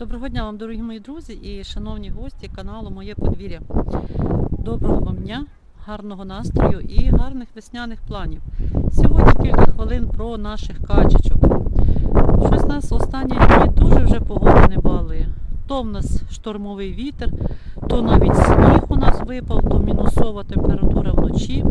Доброго дня вам, дорогі мої друзі і шановні гості каналу Моє подвір'я. Доброго вам дня, гарного настрою і гарних весняних планів. Сьогодні кілька хвилин про наших качечок. Щось нас останні дні дуже вже погоди не бали. То в нас штормовий вітер, то навіть сніг у нас випав, то мінусова температура вночі.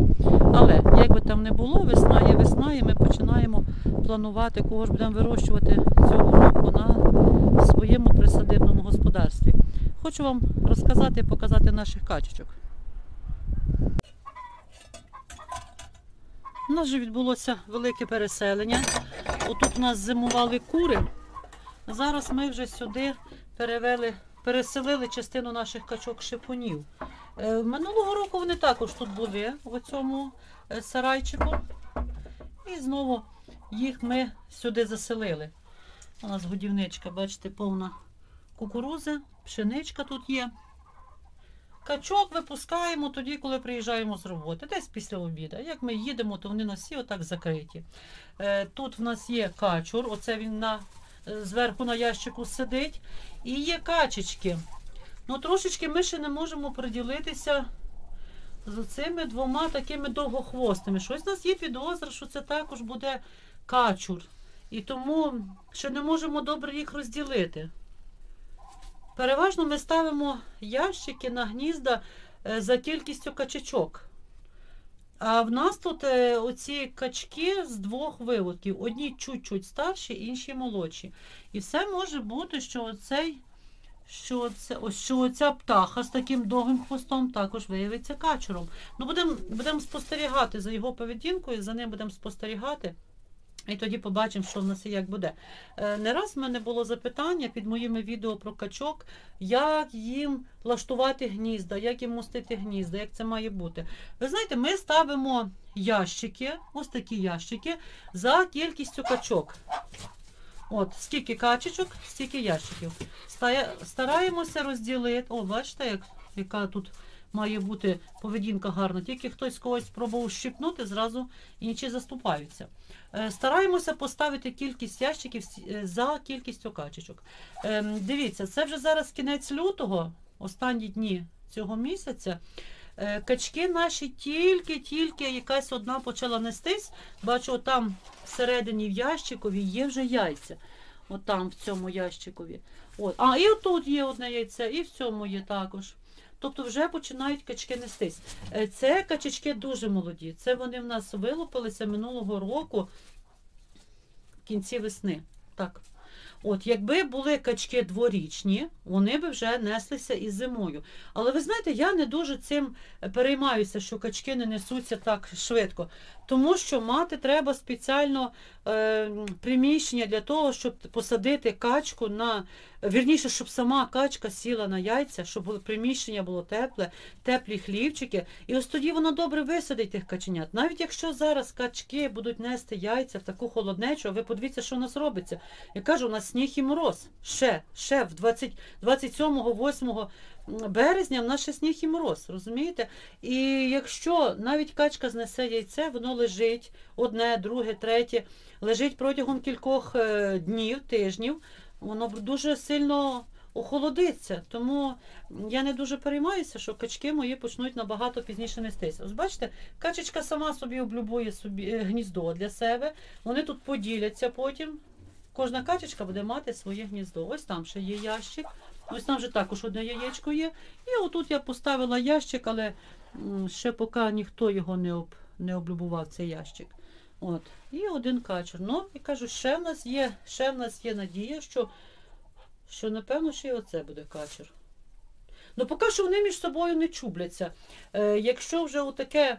Але як би там не було, весна є весна, і ми починаємо планувати, кого ж будемо вирощувати цього року на своєму присадибному господарстві. Хочу вам розказати і показати наших качечок. У нас же відбулося велике переселення. Отут у нас зимували кури. Зараз ми вже сюди перевели, переселили частину наших качок шипунів. Е, Минулого року вони також тут були в цьому е, сарайчику. І знову їх ми сюди заселили. У нас годівничка, бачите, повна кукурузи, пшеничка тут є. Качок випускаємо тоді, коли приїжджаємо з роботи, десь після обіду. Як ми їдемо, то вони нас всі отак закриті. Е, Тут в нас є качур, оце він на, зверху на ящику сидить. І є качечки. Ну, трошечки ми ще не можемо приділитися з цими двома такими довгохвостими. Щось у нас є підозра, що це також буде качур. І тому ще не можемо добре їх розділити. Переважно ми ставимо ящики на гнізда е, за кількістю качечок. А в нас тут е, оці качки з двох виводків. Одні чуть-чуть старші, інші молодші. І все може бути, що оцей, що, це, що оця птаха з таким довгим хвостом також виявиться качуром. Ну, будемо будем спостерігати за його поведінкою, за ним будемо спостерігати. І тоді побачимо, що в нас і як буде. Е, Не раз в мене було запитання під моїми відео про качок, як їм влаштувати гнізда, як їм мостити гнізда, як це має бути. Ви знаєте, ми ставимо ящики, ось такі ящики, за кількістю качок. От, скільки качечок, стільки ящиків. Стараємося розділити. О, бачите, як, яка тут має бути поведінка гарна. Тільки хтось когось спробував щипнути, зразу інші заступаються. Е, Стараємося поставити кількість ящиків е, за кількістю качечок. Ем, Дивіться, це вже зараз кінець лютого, останні дні цього місяця. Е, Качки наші тільки-тільки якась одна почала нестись. Бачу, там всередині в ящикові є вже яйця. От в цьому ящикові. От. А і отут є одне яйце, і в цьому є також. Тобто вже починають качки нестись. Е, Це качечки дуже молоді. Це вони в нас вилупилися минулого року в кінці весни. Так. От, якби були качки дворічні, вони би вже неслися і зимою. Але ви знаєте, я не дуже цим переймаюся, що качки не несуться так швидко. Тому що мати треба спеціально е, приміщення для того, щоб посадити качку на вірніше, щоб сама качка сіла на яйця, щоб приміщення було тепле, теплі хлівчики. І ось тоді вона добре висадить тих каченят. Навіть якщо зараз качки будуть нести яйця в таку холоднечу, ви подивіться, що у нас робиться. Я кажу, у нас сніг і мороз. Ще, ще в 20, 27-8 березня в нас ще сніг і мороз, розумієте? І якщо навіть качка знесе яйце, воно лежить одне, друге, третє, лежить протягом кількох е, днів, тижнів, воно дуже сильно охолодиться. Тому я не дуже переймаюся, що качки мої почнуть набагато пізніше нестися. Ось бачите, качечка сама собі облюбує собі е, гніздо для себе. Вони тут поділяться потім. Кожна качечка буде мати своє гніздо. Ось там ще є ящик. Ось там вже також одне яєчко є. І отут я поставила ящик, але ще поки ніхто його не, об, не облюбував, цей ящик. От. І один качур. Ну, і кажу, ще в нас є, ще в нас є надія, що, що напевно, ще й оце буде качур. Ну, поки що вони між собою не чубляться. Е, якщо вже отаке,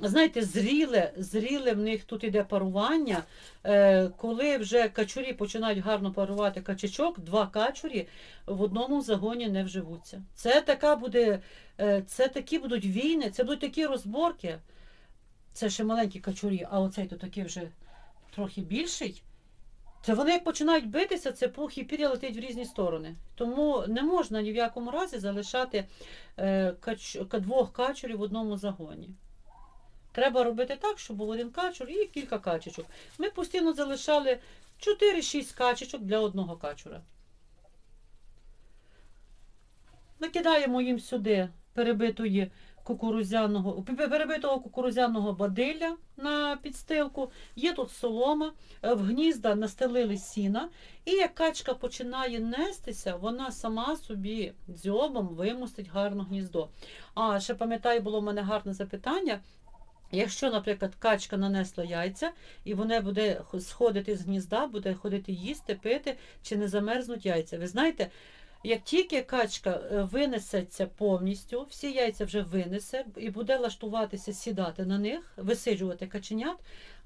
знаєте, зріле, зріле в них тут іде парування, е, коли вже качурі починають гарно парувати качечок, два качурі в одному загоні не вживуться. Це така буде, е, це такі будуть війни, це будуть такі розборки. Це ще маленькі качурі, а оцей то такий вже трохи більший. Це вони як починають битися, це пух і пір'я летить в різні сторони. Тому не можна ні в якому разі залишати е, кач... ка- двох качурів в одному загоні. Треба робити так, щоб був один качур і кілька качечок. Ми постійно залишали 4-6 качечок для одного качура. Накидаємо їм сюди перебитої кукурузяного, перебитого кукурузяного бадилля на підстилку. Є тут солома, е, в гнізда настелили сіна. І як качка починає нестися, вона сама собі дзьобом вимостить гарно гніздо. А ще пам'ятаю, було в мене гарне запитання. Якщо, наприклад, качка нанесла яйця, і вона буде сходити з гнізда, буде ходити їсти, пити, чи не замерзнуть яйця. Ви знаєте, як тільки качка е, винесеться повністю, всі яйця вже винесе і буде лаштуватися, сідати на них, висиджувати каченят,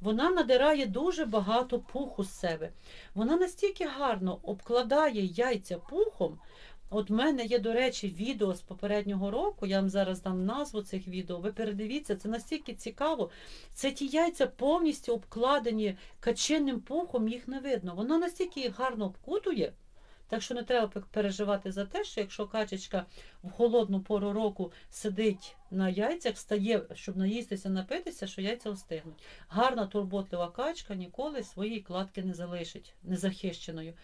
вона надирає дуже багато пуху з себе. Вона настільки гарно обкладає яйця пухом. От в мене є, до речі, відео з попереднього року. Я вам зараз дам назву цих відео. Ви передивіться, це настільки цікаво. Це ті яйця повністю обкладені качинним пухом, їх не видно. Вона настільки їх гарно обкутує. Так що не треба переживати за те, що якщо качечка в холодну пору року сидить на яйцях, стає, щоб наїстися, напитися, що яйця остигнуть. Гарна турботлива качка ніколи своєї кладки не залишить незахищеною.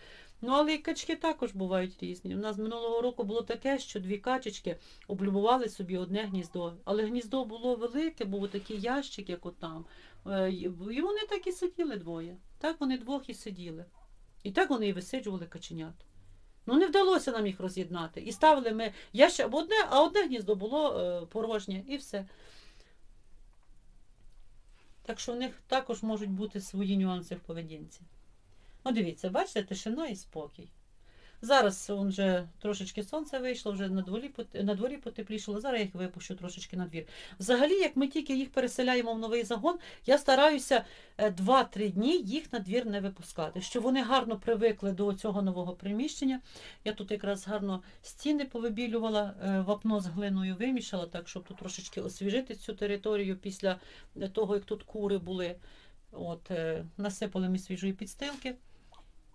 Ну, але і качки також бувають різні. У нас минулого року було таке, що дві качечки облюбували собі одне гніздо. Але гніздо було велике, був такий ящик, як от там. Е, І вони так і сиділи двоє. Так вони двох і сиділи. І так вони і висиджували каченят. Ну, не вдалося нам їх роз'єднати. І ставили ми ящик, ще одне, а одне гніздо було е, порожнє, і все. Так що в них також можуть бути свої нюанси в поведінці. Ну, дивіться, бачите, тишина і спокій. Зараз вже трошечки сонце вийшло, вже на дворі, на дворі потеплішало. Зараз я їх випущу трошечки на двір. Взагалі, як ми тільки їх переселяємо в новий загон, я стараюся е, 2-3 дні їх на двір не випускати, щоб вони гарно привикли до цього нового приміщення. Я тут якраз гарно стіни повибілювала, е, вапно з глиною вимішала, так щоб тут трошечки освіжити цю територію після того, як тут кури були. От, е, насипали ми свіжої підстилки.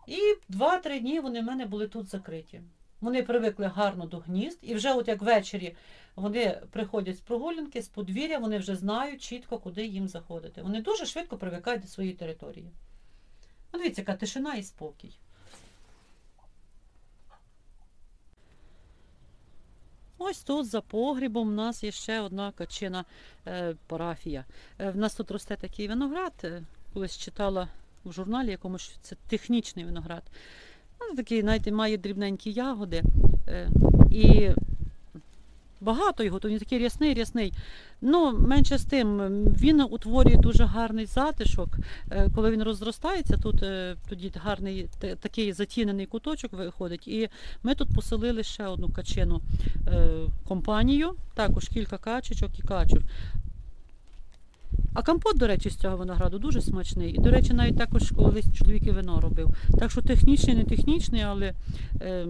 І 2-3 дні вони в мене були тут закриті. Вони привикли гарно до гнізд, і вже от як ввечері вони приходять з прогулянки, з подвір'я, вони вже знають чітко, куди їм заходити. Вони дуже швидко привикають до своєї території. Ну, дивіться, яка тишина і спокій. Ось тут за погрібом у нас є ще одна качина е, парафія. Е, в нас тут росте такий виноград. е, колись читала в журналі якомусь, це технічний виноград. Ну, такий, знаєте, має дрібненькі ягоди. Е, і багато його, то він такий рясний, рясний. Ну, менше з тим, він утворює дуже гарний затишок. Е, Коли він розростається, тут е, тоді гарний такий затінений куточок виходить. І ми тут поселили ще одну качину компанію, також кілька качечок і качур. А компот, до речі, з цього винограду дуже смачний. І, до речі, навіть також колись чоловік і вино робив. Так що технічний, не технічний, але, е,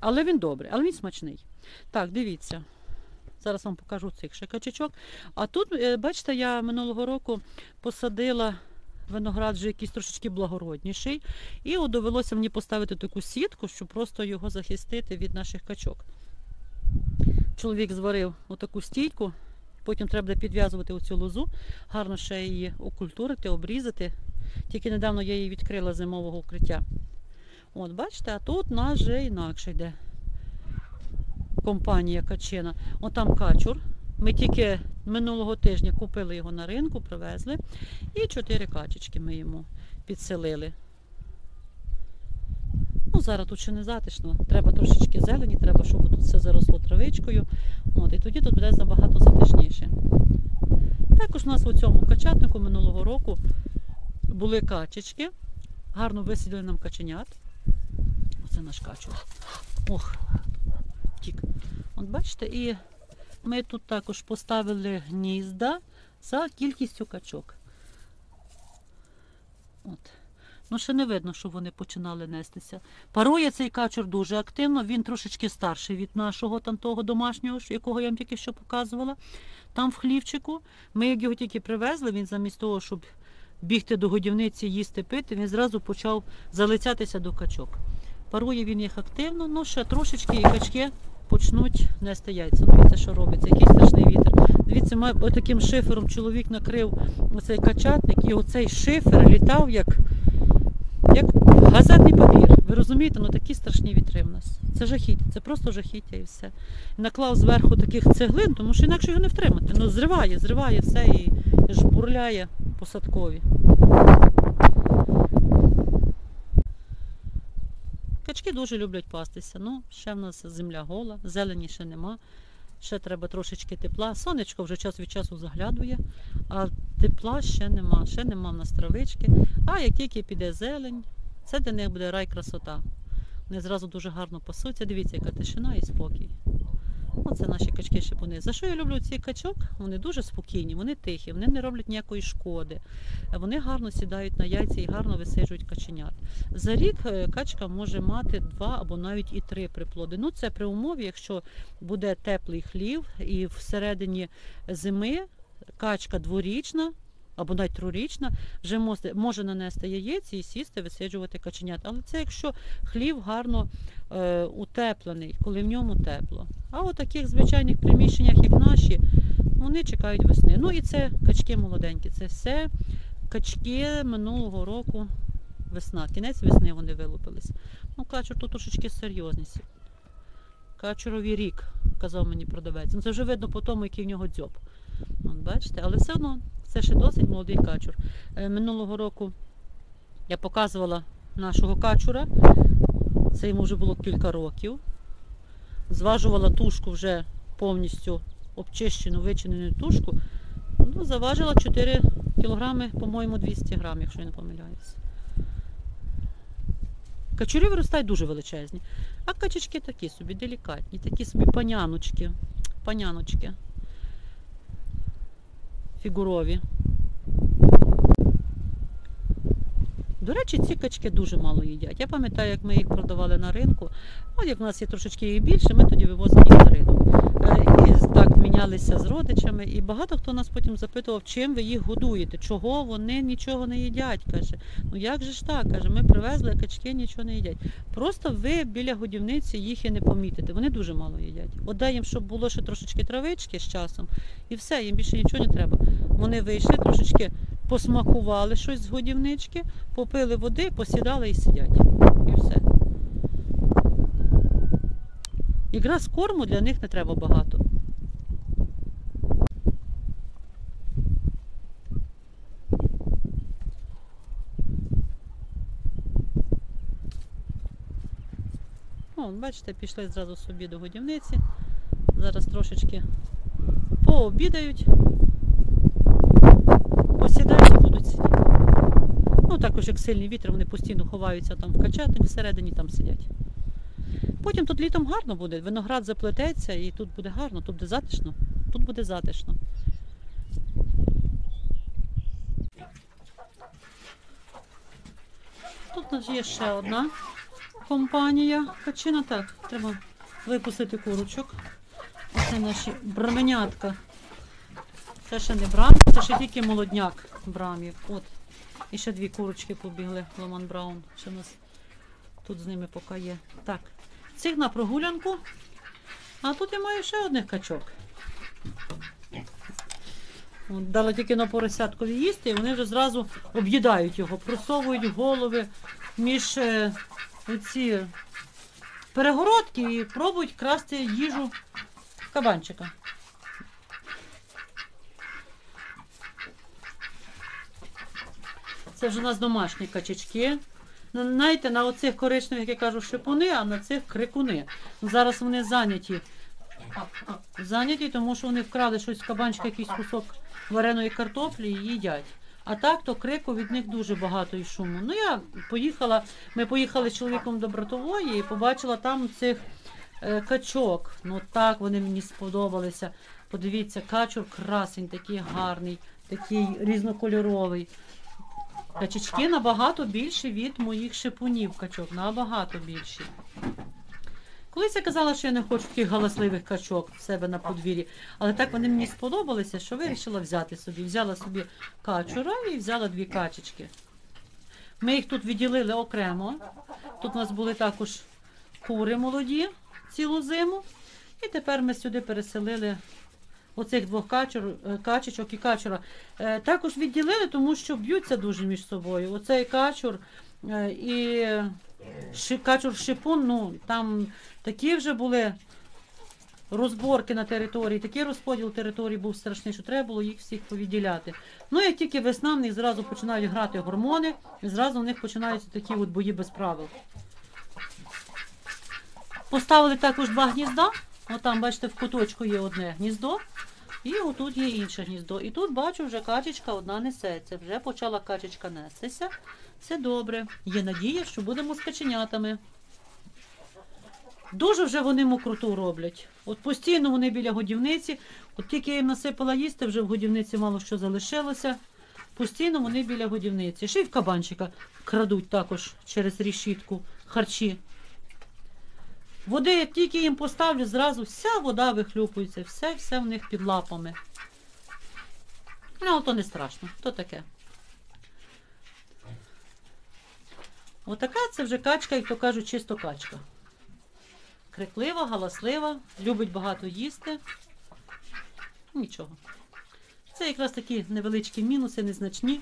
але він добрий, але він смачний. Так, дивіться. Зараз вам покажу цих ще качечок. А тут, е, бачите, я минулого року посадила виноград вже якийсь трошечки благородніший. І от довелося мені поставити таку сітку, щоб просто його захистити від наших качок. Чоловік зварив отаку стійку, потім треба буде підв'язувати оцю лозу, гарно ще її окультурити, обрізати. Тільки недавно я її відкрила зимового укриття. От, бачите, а тут у нас вже інакше йде компанія качина. От там качур. Ми тільки минулого тижня купили його на ринку, привезли. І чотири качечки ми йому підселили. Ну, зараз тут ще не затишно. Треба трошечки зелені, треба, щоб тут все заросло травичкою. От, і тоді тут буде набагато затишніше. Також у нас у цьому качатнику минулого року були качечки. Гарно висиділи нам каченят. Оце наш качур. Ох, тік. От бачите, і ми тут також поставили гнізда за кількістю качок. От. Ну, ще не видно, що вони починали нестися. Парує цей качур дуже активно, він трошечки старший від нашого там того домашнього, якого я вам тільки що показувала. Там в хлівчику. Ми як його тільки привезли, він замість того, щоб бігти до годівниці, їсти, пити, він зразу почав залицятися до качок. Парує він їх активно, ну ще трошечки і качки почнуть нести яйця. Ну, Дивіться, що робиться, який страшний вітер. Дивіться, ми отаким шифером чоловік накрив оцей качатник, і оцей шифер літав як, як газетний папір. Ви розумієте? ну такі страшні вітри в нас. Це жахіття, це просто жахіття і все. Наклав зверху таких цеглин, тому що інакше його не втримати. Ну зриває, зриває все і жбурляє посадкові. Качки дуже люблять пастися. Ну, ще в нас земля гола, зелені ще нема. Ще треба трошечки тепла. Сонечко вже час від часу заглядує, а тепла ще нема. Ще нема в нас травички. А як тільки піде зелень, це для них буде рай красота. Вони зразу дуже гарно пасуться. Дивіться, яка тишина і спокій. Оце наші качки шипуни. За що я люблю цих качок? Вони дуже спокійні, вони тихі, вони не роблять ніякої шкоди. Вони гарно сідають на яйця і гарно висиджують каченят. За рік е, качка може мати два або навіть і три приплоди. Ну це при умові, якщо буде теплий хлів і всередині зими качка дворічна. Або навіть трирічна, вже може, нанести яєць і сісти, висиджувати каченят. Але це якщо хлів гарно е, утеплений, коли в ньому тепло. А у таких звичайних приміщеннях, як наші, вони чекають весни. Ну і це качки молоденькі. Це все качки минулого року весна. Кінець весни вони вилупились. Ну, качур тут трошечки серйозніші. Качурові рік, казав мені продавець. Ну, це вже видно по тому, який в нього дзьоб. От, бачите, але все одно це ще досить молодий качур. Е, Минулого року я показувала нашого качура. Це йому вже було кілька років. Зважувала тушку вже повністю обчищену, вичинену тушку. Ну, заважила 4 кілограми, по-моєму, 200 грам, якщо я не помиляюся. Качури виростають дуже величезні. А качечки такі собі делікатні, такі собі паняночки. Паняночки. Фігурові. До речі, ці качки дуже мало їдять. Я пам'ятаю, як ми їх продавали на ринку. От як в нас є трошечки їх більше, ми тоді вивозили їх на ринок. Е, І так мінялися з родичами. І багато хто нас потім запитував, чим ви їх годуєте, чого вони нічого не їдять. каже. Ну як же ж так? каже, ми привезли, качки нічого не їдять. Просто ви біля годівниці їх і не помітите. Вони дуже мало їдять. От дай їм, щоб було ще трошечки травички з часом, і все, їм більше нічого не треба. Вони вийшли трошечки. Посмакували щось з годівнички, попили води, посідали і сидять. І все. Якраз корму для них не треба багато. Бачите, пішли зразу собі до годівниці. Зараз трошечки пообідають, посідають і будуть сидіти. Ну, також як сильний вітер, вони постійно ховаються там в качатах всередині, там сидять. Потім тут літом гарно буде, виноград заплететься і тут буде гарно, тут буде затишно. Тут буде затишно. Тут у нас є ще одна компанія качина. Так, треба випустити курочок. Це наші браменятка. Це ще не брам, це ще тільки молодняк брамів. От. І ще дві курочки побігли, Ломан Браун. Ще нас тут з ними поки є. Так, цих на прогулянку. А тут я маю ще одних качок. От, дала тільки на поросяткові їсти, і вони вже зразу об'їдають його, просовують голови між е, ці перегородки і пробують красти їжу кабанчика. Це вже у нас домашні качечки. Ну, Знаєте, на оцих коричневих, я кажу, шипуни, а на цих крикуни. Ну, Зараз вони зайняті. Зайняті, тому що вони вкрали щось з кабанчика, якийсь кусок вареної картоплі і їдять. А так, то крику від них дуже багато і шуму. Ну, я поїхала, ми поїхали з чоловіком до братової і побачила там цих е, качок. Ну так вони мені сподобалися. Подивіться, качур красень, такий гарний, такий різнокольоровий. Качечки набагато більші від моїх шипунів качок, набагато більші. Колись я казала, що я не хочу таких галасливих качок в себе на подвір'ї, але так вони мені сподобалися, що вирішила взяти собі. Взяла собі качура і взяла дві качечки. Ми їх тут відділили окремо. Тут у нас були також кури молоді цілу зиму. І тепер ми сюди переселили оцих двох качур, е, качечок і качура. Е, Також відділили, тому що б'ються дуже між собою. Оцей качур е, і Качур шипун, ну там такі вже були розборки на території, такий розподіл території був страшний, що треба було їх всіх повідділяти. Ну, як тільки весна, в них зразу починають грати гормони, і зразу в них починаються такі от бої без правил. Поставили також два гнізда. Отам, бачите, в куточку є одне гніздо, і отут є інше гніздо. І тут бачу, вже качечка одна несеться. Вже почала качечка нестися. Все добре. Є надія, що будемо з каченятами. Дуже вже вони мокроту роблять. От постійно вони біля годівниці. От тільки я їм насипала їсти, вже в годівниці мало що залишилося. Постійно вони біля годівниці. Ще й в кабанчика крадуть також через рішітку харчі. Води, як тільки їм поставлю, зразу вся вода вихлюпується, все, все в них під лапами. Ну, то не страшно, то таке. Отака це вже качка, як то кажуть, чисто качка. Криклива, галаслива, любить багато їсти. Нічого. Це якраз такі невеличкі мінуси, незначні.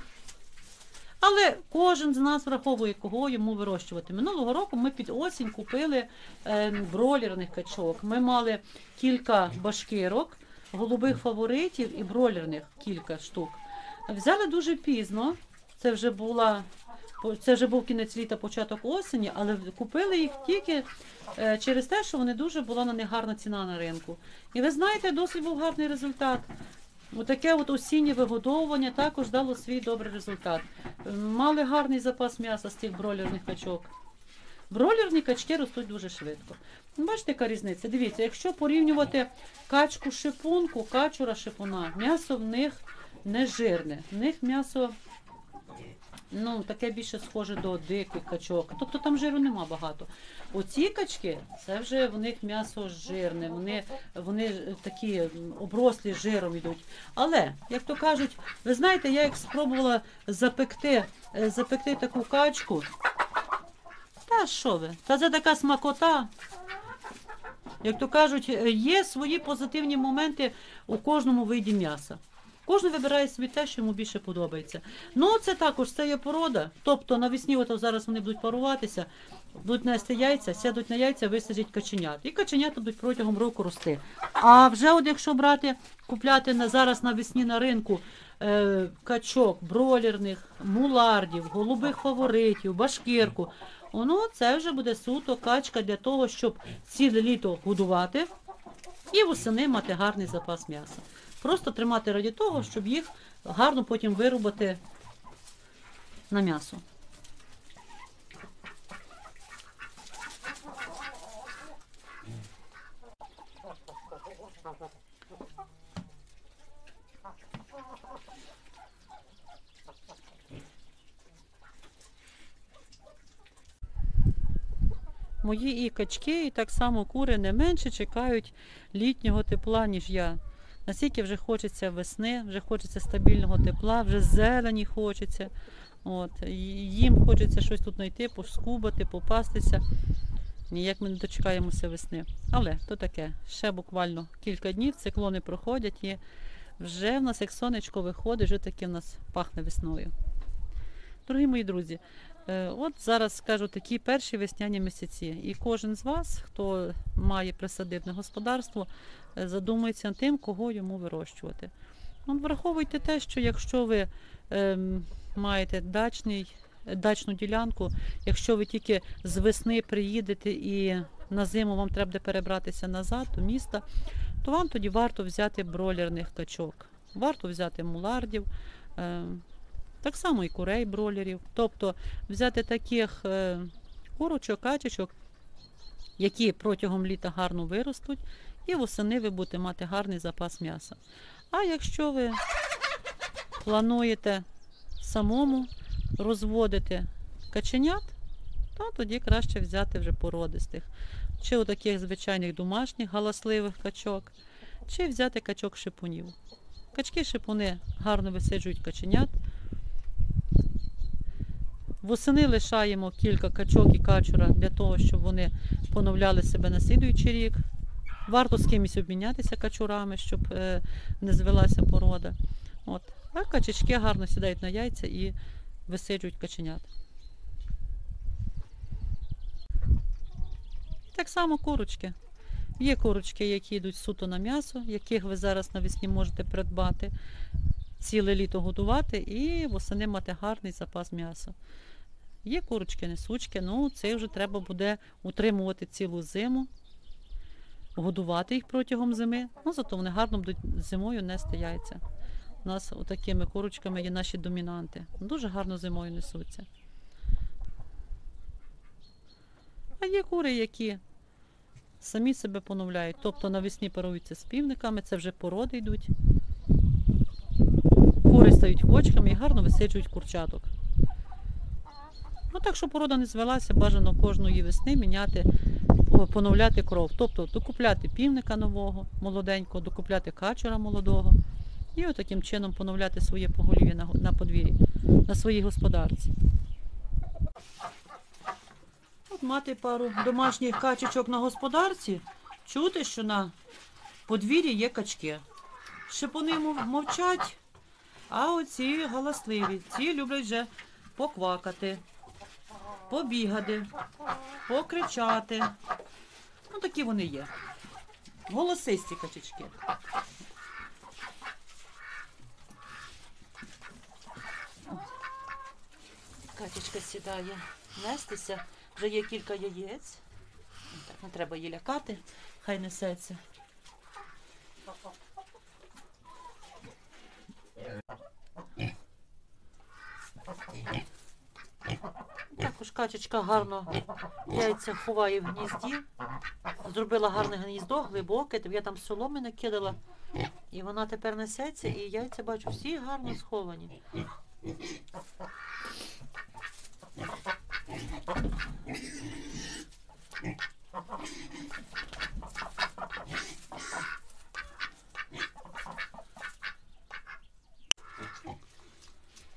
Але кожен з нас враховує, кого йому вирощувати. Минулого року ми під осінь купили е, бройлерних качок. Ми мали кілька башкирок, голубих фаворитів і бройлерних кілька штук. Взяли дуже пізно. Це вже була це вже був кінець літа, початок осені, але купили їх тільки е, через те, що вони дуже була на них гарна ціна на ринку. І ви знаєте, досить був гарний результат. Отаке от осіннє вигодовування також дало свій добрий результат. Е, Мали гарний запас м'яса з тих бройлерних качок. Бройлерні качки ростуть дуже швидко. Бачите, яка різниця? Дивіться, якщо порівнювати качку шипунку, качура шипуна, м'ясо в них не жирне. В них м'ясо ну, таке більше схоже до диких качок. Тобто там жиру нема багато. Оці качки, це вже в них м'ясо жирне, вони, вони такі оброслі жиром йдуть. Але, як то кажуть, ви знаєте, я як спробувала запекти, е, запекти таку качку. Та що ви? Та це така смакота. Як то кажуть, е, є свої позитивні моменти у кожному виді м'яса. Кожен вибирає собі те, що йому більше подобається. Ну, це також це є порода. Тобто навесні, от зараз вони будуть паруватися, будуть нести яйця, сядуть на яйця, висадять каченят. І каченята будуть протягом року рости. А вже от якщо брати, купляти на зараз навесні на ринку е, качок, бройлерних, мулардів, голубих фаворитів, башкирку, воно це вже буде суто качка для того, щоб ціле літо годувати і восени мати гарний запас м'яса. Просто тримати раді того, щоб їх гарно потім вирубати на м'ясо. Мої і качки, і так само кури не менше чекають літнього тепла, ніж я. Настільки вже хочеться весни, вже хочеться стабільного тепла, вже зелені хочеться. От. Їм хочеться щось тут знайти, поскубати, попастися. Ніяк ми не дочекаємося весни. Але то таке. Ще буквально кілька днів циклони проходять і вже в нас, як сонечко виходить, вже таки в нас пахне весною. Дорогі мої друзі, от зараз скажу такі перші весняні місяці. І кожен з вас, хто має присадибне господарство, е, задумується над тим, кого йому вирощувати. От враховуйте те, що якщо ви ем, маєте дачний, дачну ділянку, якщо ви тільки з весни приїдете і на зиму вам треба буде перебратися назад до міста, то вам тоді варто взяти бройлерних качок, варто взяти мулардів. ем, так само і курей бролерів. Тобто взяти таких е, курочок, качечок, які протягом літа гарно виростуть, і восени ви будете мати гарний запас м'яса. А якщо ви плануєте самому розводити каченят, то тоді краще взяти вже породистих. Чи у таких звичайних домашніх галасливих качок, чи взяти качок шипунів. Качки-шипуни гарно висиджують каченят. Восени лишаємо кілька качок і качура для того, щоб вони поновляли себе на слідуючий рік. Варто з кимось обмінятися качурами, щоб е, не звелася порода. От. А качечки гарно сідають на яйця і висиджують каченят. Так само курочки. Є курочки, які йдуть суто на м'ясо, яких ви зараз навесні можете придбати, ціле літо годувати і восени мати гарний запас м'яса. Є курочки, несучки, ну це вже треба буде утримувати цілу зиму, годувати їх протягом зими. Ну зато вони гарно будуть зимою нести яйця. У нас отакими курочками є наші домінанти. Дуже гарно зимою несуться. А є кури, які самі себе поновляють. Тобто навесні паруються з півниками, це вже породи йдуть. Кури стають кочками і гарно висиджують курчаток. Ну так, щоб порода не звелася, бажано кожної весни міняти, поновляти кров. Тобто докупляти півника нового, молоденького, докупляти качура молодого. І отаким чином поновляти своє поголів'я на, на подвір'ї, на своїй господарці. От мати пару домашніх качечок на господарці, чути, що на подвір'ї є качки. Шипуни мов- мовчать, а оці галасливі. Ці люблять вже поквакати, побігати, покричати. Ну, такі вони є. Голосисті качечки. Катечка сідає нестися. Вже є кілька яєць. Так, не треба її лякати, хай несеться. Також качечка гарно яйця ховає в гнізді. Зробила гарне гніздо, глибоке, я там соломи накидала. І вона тепер несеться, і яйця бачу всі гарно сховані.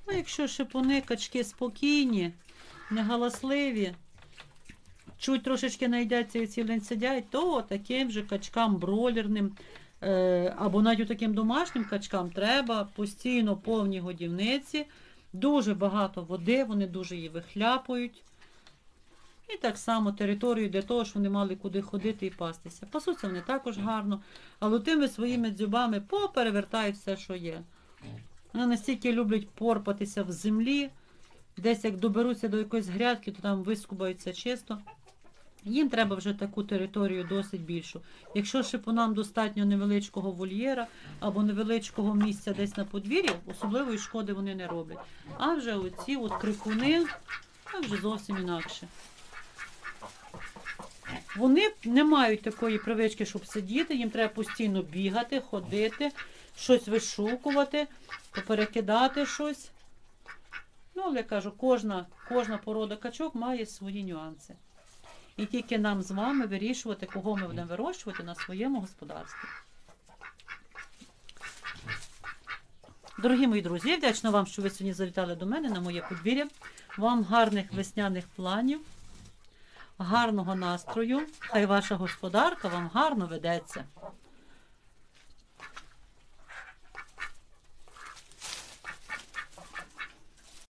Ну, якщо шипуни, качки спокійні, негаласливі, чуть трошечки найдяться і цілий день сидять, то таким же качкам бролерним е, або навіть таким домашнім качкам треба постійно повні годівниці, дуже багато води, вони дуже її вихляпують. І так само територію для того, щоб вони мали куди ходити і пастися. Пасуться вони також гарно, але тими своїми дзюбами поперевертають все, що є. Вони настільки люблять порпатися в землі, десь як доберуться до якоїсь грядки, то там вискубаються чисто. Їм треба вже таку територію досить більшу. Якщо шипунам достатньо невеличкого вольєра або невеличкого місця десь на подвір'ї, особливої шкоди вони не роблять. А вже оці от крикуни, це вже зовсім інакше. Вони не мають такої привички, щоб сидіти, їм треба постійно бігати, ходити, щось вишукувати, поперекидати щось. Ну, але кажу, кожна, кожна порода качок має свої нюанси. І тільки нам з вами вирішувати, кого ми будемо вирощувати на своєму господарстві. Дорогі мої друзі, вдячна вам, що ви сьогодні завітали до мене на моє подвір'я. Вам гарних весняних планів, гарного настрою. Хай ваша господарка вам гарно ведеться.